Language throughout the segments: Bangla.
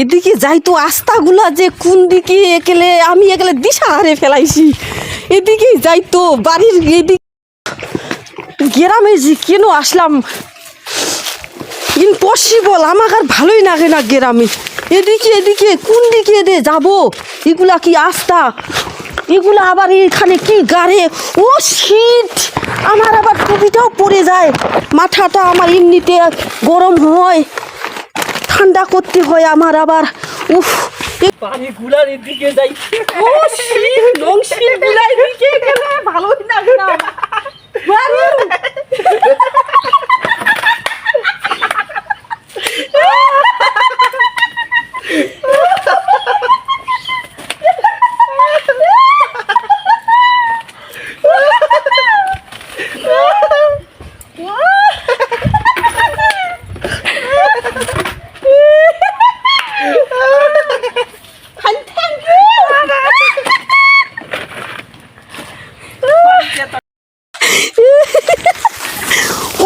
এদিকে যাই তো আস্তাগুলা যে কোন দিকে একেলে, আমি একেলে দিশা হারে ফেলাইছি। এদিকে যাই তো বাড়ির এদিকে গ্রামে যে কেন আসলাম? ইম্পসিবল আমার আর ভালোই লাগে না গ্রামে। এদিকে এদিকে, কোন দিকে দে যাব? এগুলা কি আস্তা? এগুলো আবার এখানে কি গাড়ে? ও শীত আমার আবার টুপিটাও পড়ে যায়। মাথাটা আমার এমনিতে গরম হয়। ঠান্ডা করতে হয় আমার আবার। উফ পানি গুলার দিকে যাই। ও শীত নংশি গুলার দিকে গেলে। ভালোই লাগে না বাড়ি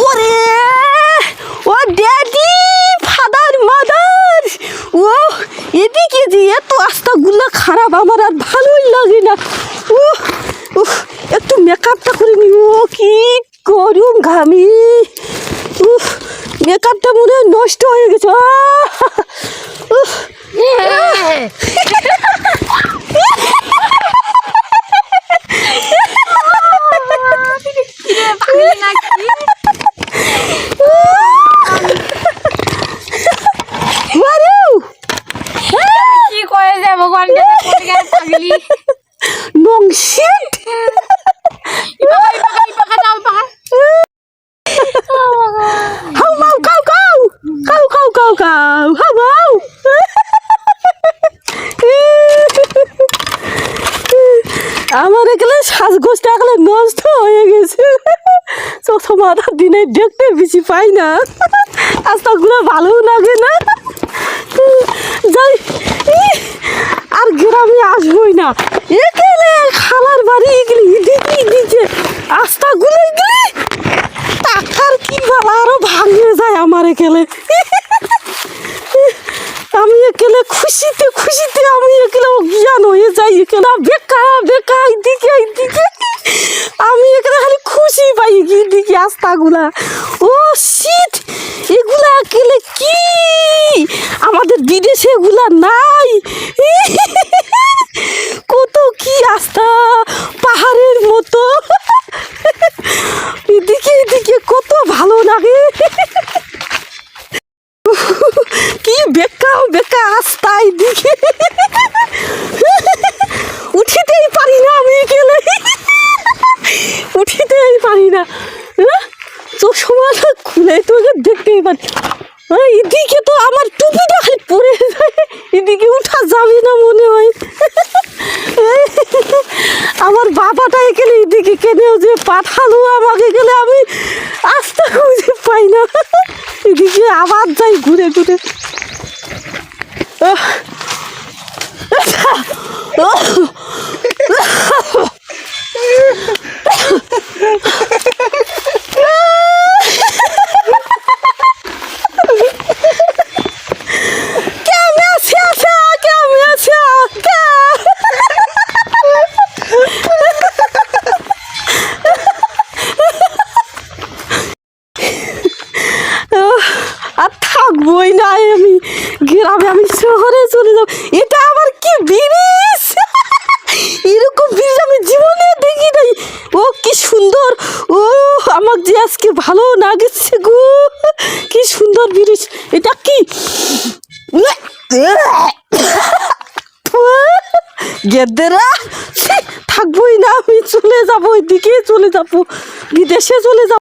ওরে ও ড্যাডি ফাদার মাদার ও এদিকে যে এত আস্তাগুলো খারাপ আমার আর ভালোই ও একটু মেকআপটা করে নি ও, কি করুম ঘামি। উফ মেকআপটা মনে হয় নষ্ট হয়ে গেছে। ঘণ্টা কাউ কাউ কাউ কাউ কাউ কাউ হাউ মাউ আমার এখানে শ্বাসগোষ্ঠটা এখানে নষ্ট হয়ে গেছে। চশমাটা দিনে দেখতে বেশি পাই না। রাস্তাগুলো ভালো লাগে না। যাই আর গ্রামে আসবই না। এখানে বাড়ি এগুলি এদিকে এদিকে রাস্তাগুলো এগুলি টাকার কি বালা, আরও ভাঙে যায় আমার একেলে। আমি একেলে খুশিতে খুশিতে, আমি একেলে অজ্ঞান হয়ে যাই, একেলে বেকা বেকা, এইদিকে এইদিকে। আমি এখানে খালি খুশি পাই, এইদিকে আস্তাগুলা ও শীত এগুলা একেলে কি? আমাদের বিদেশে এগুলা নাই কত কি আস্থা পাহাড়ের মতো এদিকে এদিকে কত ভালো লাগে কি বেকা বেকা আস্থা এদিকে উঠিতেই পারি না আমি গেলে উঠিতেই পারি না সমাজটা খুলে তোকে দেখতেই পারি এদিকে তো আমার টুপিটা খালি পরে এদিকে উঠা যাবে না মনে হয়। আমার বাবাটা এখানে এদিকে কেনেও যে পাঠালো আমাকে গেলে আমি আস্তে খুঁজে পাই না। এদিকে আবার যাই ঘুরে ঘুরে আহ! কেমন আছে কেমন আছে আর থাকবোই না আমি গ্রামে আমি শহরে চলে যাব। এটা আবার কি ব্রিজ? এরকম ব্রিজ আমি জীবনে দেখি নাই। ও কি সুন্দর। ও আমার যে আজকে ভালো লাগছে গো। কি সুন্দর ব্রিজ। এটা কি? গেদেরা? থাকবোই না, আমি চলে যাব, ওইদিকে চলে যাব। বিদেশে চলে যাব।